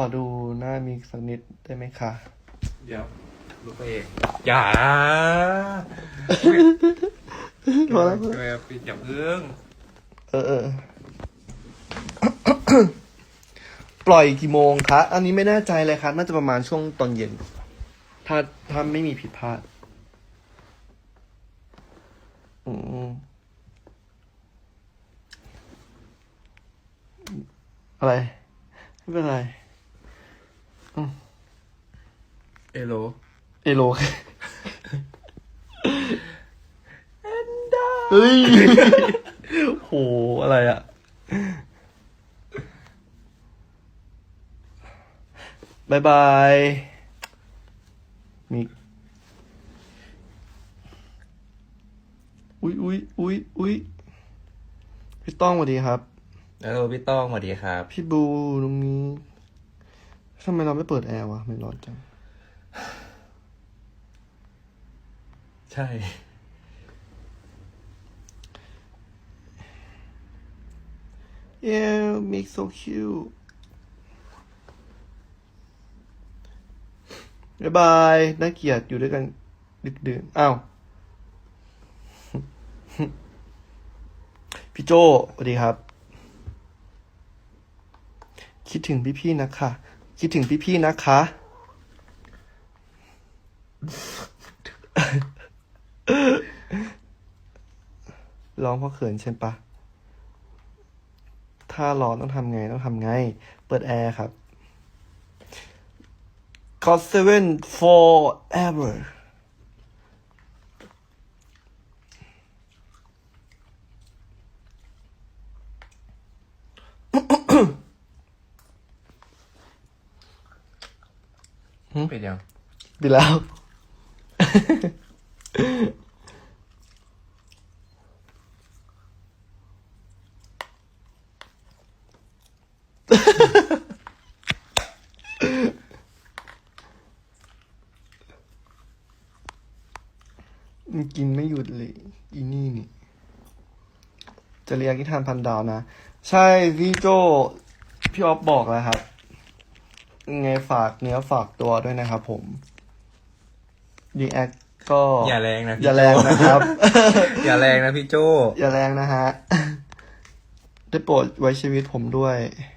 อดูหน้ามิกสักนิดได้ไหมคะ เดี๋ยวลูกไปเองอย่าพอแล้วเออปิดอย่าเพิ่งเออเออ ปล่อยกี่โมงคะ อันนี้ไม่แน่ใจเลยครับ น่าจะประมาณช่วงตอนเย็น ถ้าถ้าไม่มีผิดพลาด อืมอะไร ไม่เป็นไร เอโล เอโลเฮ้ย โห อะไรอะบายบายมิกอุ๊ยอุ๊ยอุ๊ยอุ๊ยพี่ต้องสวัสดีครับ แล้วพี่ต้องสวัสดีครับ พี่บูตรงนี้ ทำไมเราไม่เปิดแอร์วะไม่ร้อนจัง ใช่ Yeah, make so cute. บ๊ายบายน่าเกลียดอยู่ด้วยกัน ดึกดื่นอ้าว พี่โจสวัสดีครับ คิดถึงพี่ๆนะคะ คิดถึงพี่ๆนะคะ ร้องเพราะเขินใช่ปะ ถ้าร้อนต้องทำไงต้องทำไง เปิดแอร์ครับ God seven forever ปิดยังดีแล้วมันกินไม่หยุดเลย อีนี่นี่ จะเรียกกิทานพันดาวนะ ใช่พี่โจพี่ออฟบอกแล้วครับยัง ไงฝากเนื้อฝากตัวด้วยนะครับผมดีแอคก็อย่าแรงนะพี่อย่าแรงนะครับ อย่าแรงนะพี่โจอย่าแรงนะฮะ ได้โปรดไว้ชีวิตผมด้วยอ